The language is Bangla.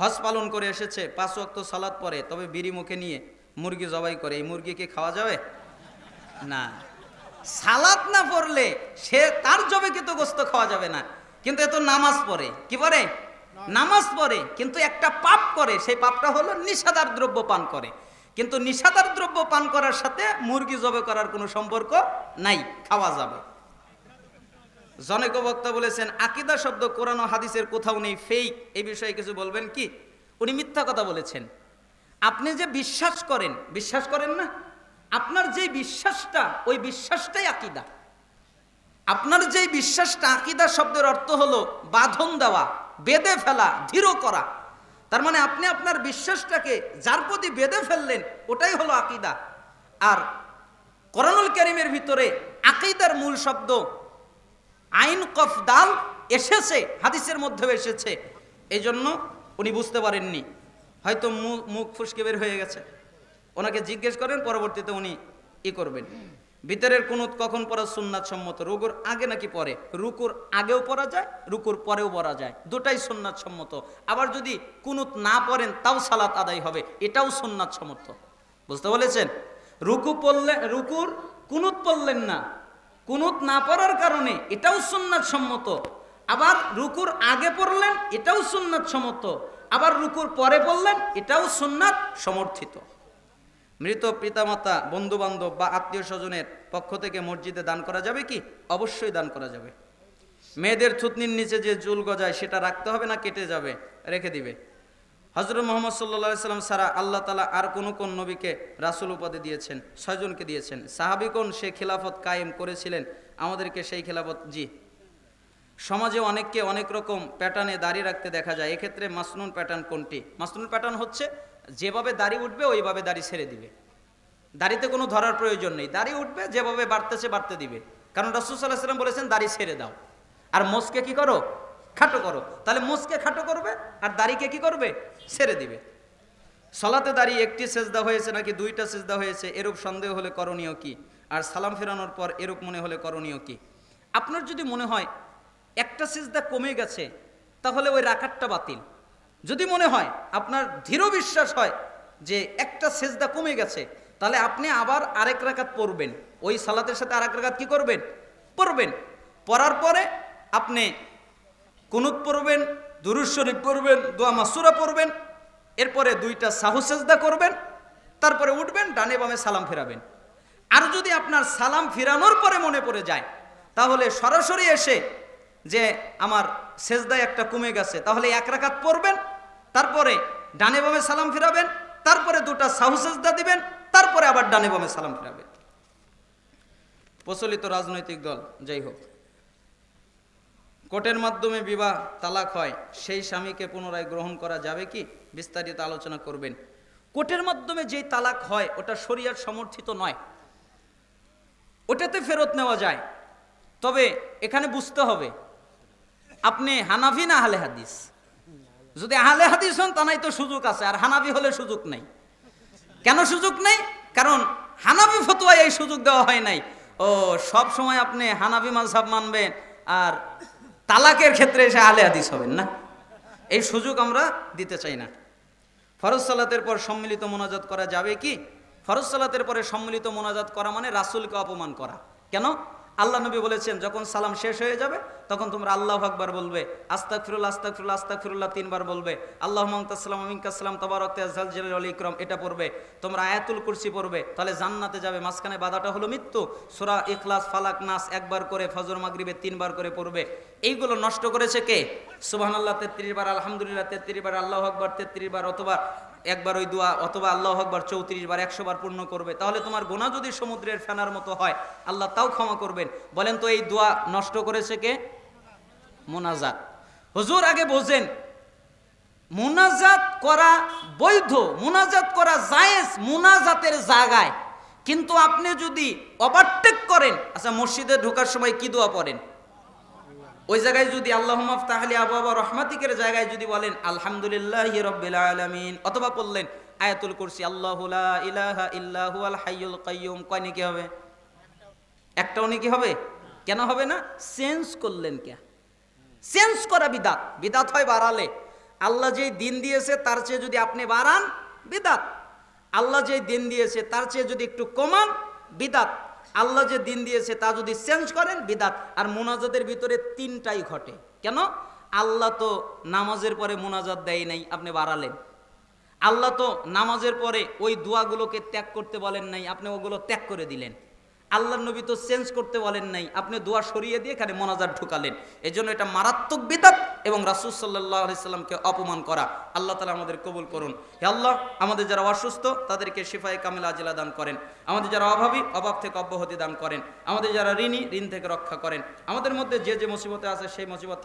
হজ পালন করে এসেছে, পাঁচ ওয়াক্ত সালাদ পরে, তবে বিড়ি মুখে নিয়ে মুরগি জবাই করে, এই মুরগি কি খাওয়া যাবে? না। সালাদ না পড়লে সে তার জবে কিন্তু গোস্ত খাওয়া যাবে না। কিন্তু এ তো নামাজ পড়ে। কি পড়ে? নামাজ পড়ে। কিন্তু একটা পাপ করে, সেই পাপটা হলো নিষাদার দ্রব্য পান করে। কিন্তু নিষাদার দ্রব্য পান করার সাথে মুরগি জবে করার কোনো সম্পর্ক নাই, খাওয়া যাবে। জনক বক্তা বলেছেন, আকিদা শব্দ কোরআন হাদিসের কোথাও নেই ফেক এই বিষয়ে কিছু বলবেন কি? উনি মিথ্যা কথা বলেছেন। আপনি যে বিশ্বাস করেন বিশ্বাস করেন না? আপনার যে বিশ্বাসটা, ওই বিশ্বাসটাই আকিদা। আপনার যে বিশ্বাসটা আকিদা শব্দের অর্থ হলো বাঁধন দেওয়া, বেঁধে ফেলা, ধীর করা। তার মানে আপনি আপনার বিশ্বাসটাকে যার প্রতি বেঁধে ফেললেন, ওটাই হলো আকিদা। আর করণুল ক্যারিমের ভিতরে আকিদার মূল শব্দ আইন কফ দাল এসেছে, হাদিসের মধ্যেও এসেছে। এই জন্য উনি বুঝতে পারেননি। হয়তো মুখ ফুসকে বের হয়ে গেছে। ওনাকে জিজ্ঞেস করেন, পরবর্তীতে উনি ই করবেন। ভিতরের কুনুত কখন পড়া সুন্নাত সম্মত? রুকুর আগে নাকি পরে রুকুর আগেও পড়া যায়, রুকুর পরেও পড়া যায়। দুটাই সুন্নাত সম্মত। আবার যদি কুনুত না পড়েন, তাও সালাত আদায় হবে। এটাও সুন্নাত সম্মত। বুঝতে বলেছেন? রুকু পড়লে, রুকুর কুনুত পড়লেন না। কুনুত না পড়ার কারণে এটাও সুন্নাত সম্মত। আবার রুকুর আগে পড়লেন, এটাও সুন্নাত সম্মত। আবার রুকুর পরে পড়লেন, এটাও সুন্নাত সমর্থিত। মৃত পিতামাতা বন্ধু বান্ধব বা আত্মীয় স্বজনের পক্ষ থেকে মসজিদে দান করা যাবে কি? অবশ্যই দান করা যাবে। মেয়েদের থুতনির নিচে যে চুল গজায়, সেটা রাখতে হবে না, কেটে যাবে, রেখে দিবে। হজরত মোহাম্মদ সাল্লা সাল্লাম সারা আল্লাহ তালা আর কোনো কোন নবীকে রাসুল উপাধি দিয়েছেন, ছয়জনকে দিয়েছেন। সাহাবিকন সে খিলাফত কায়েম করেছিলেন। আমাদেরকে সেই খিলাফত, জি। সমাজে অনেককে অনেক রকম প্যাটার্নে দাড়ি রাখতে দেখা যায়। এক্ষেত্রে মাসনুন প্যাটার্ন কোনটি? মাসনুন প্যাটার্ন হচ্ছে যেভাবে দাড়ি উঠবে, ওইভাবে দাড়ি ছেড়ে দিবে। দাড়িতে কোনো ধরার প্রয়োজন নেই। দাড়ি উঠবে, যেভাবে বাড়তেছে বাড়তে দিবে। কারণ রসুল সাল্লাহ সাল্লাম বলেছেন, দাড়ি ছেড়ে দাও। আর মোসকে কি করো? খাটো করো। তাহলে মোসকে খাটো করবে, আর দাড়িকে কি করবে? ছেড়ে দিবে। সলাতে দাঁড়িয়ে একটি সেজদা হয়েছে নাকি দুইটা সেজদা হয়েছে, এরূপ সন্দেহ হলে করণীয় কি? আর সালাম ফেরানোর পর এরূপ মনে হলে করণীয় কি? আপনার যদি মনে হয় একটা সেজদা কমে গেছে, তাহলে ওই রাখারটা বাতিল। যদি মনে হয় আপনার দৃঢ় বিশ্বাস হয় যে একটা সেজদা কমে গেছে, তাহলে আপনি আবার আরেক রাকাত পড়বেন। ওই সালাতের সাথে আরেক রাখাত কি করবেন? পড়বেন। পড়ার পরে আপনি কুনুত পড়বেন দুরুজ শরীফ পড়বেন, দোয়া মাসুরা পড়বেন, এরপরে দুইটা সাহু সেজদা করবেন, তারপরে উঠবেন, ডানে বামে সালাম ফেরাবেন। আর যদি আপনার সালাম ফিরানোর পরে মনে পড়ে যায়, তাহলে সরাসরি এসে যে আমার সেজদায় একটা কমে গেছে, তাহলে এক রাকাত পড়বেন, তারপরে ডানে বামে সালাম ফিরাবেন, তারপরে দুটা সাহু সেজদা দিবেন, তারপরে আবার ডানে বামে সালাম ফিরাবেন। প্রচলিত রাজনৈতিক দল, যাই হোক। কোর্টের মাধ্যমে বিবাহ তালাক হয়, সেই স্বামীকে পুনরায় গ্রহণ করা যাবে কি? বিস্তারিত আলোচনা করবেন। কোর্টের মাধ্যমে যেই তালাক হয়, ওটা শরিয়ার সমর্থিত নয়। ওটাতে ফেরত নেওয়া যায়। তবে এখানে বুঝতে হবে, আপনি হানাফি না আহলে হাদিস? যদি আহলে হাদিস হন তা নাই তো সুযোগ আছে, আর হানাফি হলে সুযোগ নাই। কেন সুযোগ নেই? কারণ হানাফি ফতোয়ায় এই সুযোগ দেওয়া হয় নাই। ও, সব সময় আপনি হানাফি মাঝহাব মানবেন, আর তালাকের ক্ষেত্রে এসে আলে হাদিস হবেন না। এই সুযোগ আমরা দিতে চাই না। ফরজ সালাতের পর সম্মিলিত মোনাজাত করা যাবে কি? ফরজ সালাতের পরে সম্মিলিত মোনাজাত করা মানে রাসুলকে অপমান করা। কেন? আল্লাহ নবী বলেছেন, যখন সালাম শেষ হয়ে যাবে তখন তোমরা আল্লাহ আকবার বলবে আস্তাক ফিরুল্লাহ আস্তাক ফিরুল্লাহ আস্তাক ফিরুল্লাহ তিনবার বলবে আল্লাহ তেজাল জিল আলী ইকরম, এটা পড়বে, তোমরা আয়াতুল কুরসি পড়বে, তাহলে জান্নাতে যাবে, মাঝখানে বাধাটা হলো মৃত্যু, সুরা ইখলাস, ফালাক, নাস একবার করে, ফজর, মাগরিবে তিনবার করে পড়বে, এইগুলো নষ্ট করেছে কে? সুবাহ আল্লাহ তেত্রিশ বার, আলহামদুলিল্লাহ, তেত্রিশ বার, আল্লাহ আকবর, তেত্রিশ বার, অথবা একবার ওই দোয়া, অথবা আল্লাহ আকবর, চৌত্রিশ বার, একশো বার পূর্ণ করবে, তাহলে তোমার গোনা যদি সমুদ্রের ফেনার মতো হয়, আল্লাহ তাও ক্ষমা করবেন, বলেন তো এই দোয়া নষ্ট করেছে কে? মোনাজাত। হুজুর আগে বোঝেন, মোনাজাত করা বৈধ, মোনাজাত করা জায়েজ মোনাজাতের জায়গায়। কিন্তু আপনি যদি ওভারটেক করেন আচ্ছা মসজিদে ঢোকার সময় কি দোয়া পড়েন? ওই জায়গায় যদি আল্লাহ তাহলে আবু রহমাতিকের জায়গায় যদি বলেন, আলহামদুলিল্লাহ রব্বিল আলামিন অথবা বললেন, আয়াতুল কুরসি, আল্লাহু ইলাহা ইল্লাহু আল হাইয়ুল কাইয়ুম কয় নাকি হবে? একটাও নাকি হবে? কেন হবে না? চেঞ্জ করলেন কে? চেঞ্জ করা বিদাত। বিদাত হয় বাড়ালে। আল্লাহ যেই দিন দিয়েছে, তার চেয়ে যদি আপনি বাড়ান, বিদাত। আল্লাহ যেই দিন দিয়েছে, তার চেয়ে যদি একটু কমান, বিদাত। আল্লাহ যে দিন দিয়েছে, তা যদি চেঞ্জ করেন, বিদাত। আর মোনাজাতের ভিতরে তিনটাই ঘটে। কেন? আল্লাহ তো নামাজের পরে মোনাজাত দেয় নাই, আপনি বাড়ালেন। আল্লাহ তো নামাজের পরে ওই দোয়াগুলোকে ত্যাগ করতে বলেন নাই, আপনি ওগুলো ত্যাগ করে দিলেন। আল্লাহ নবী তো চেঞ্জ করতে বলেন নাই। আপনি দোয়া সরিয়ে দিয়ে এখানে মনাজার ঢুকালেন। এই জন্য এটা মারাত্মক বিদাত এবং রাসুল সাল্লাহ আলাইসাল্লামকে অপমান করা। আল্লাহ তালা আমাদের কবুল করুন। হে আল্লাহ, আমাদের যারা অসুস্থ, তাদেরকে সিফাই কামিল আজিলা দান করেন। আমাদের যারা অভাবী, অভাব থেকে অব্যাহতি দান করেন। আমাদের যারা ঋণী, ঋণ থেকে রক্ষা করেন। আমাদের মধ্যে যে যে মুসিবতে আছে, সেই মুসিবত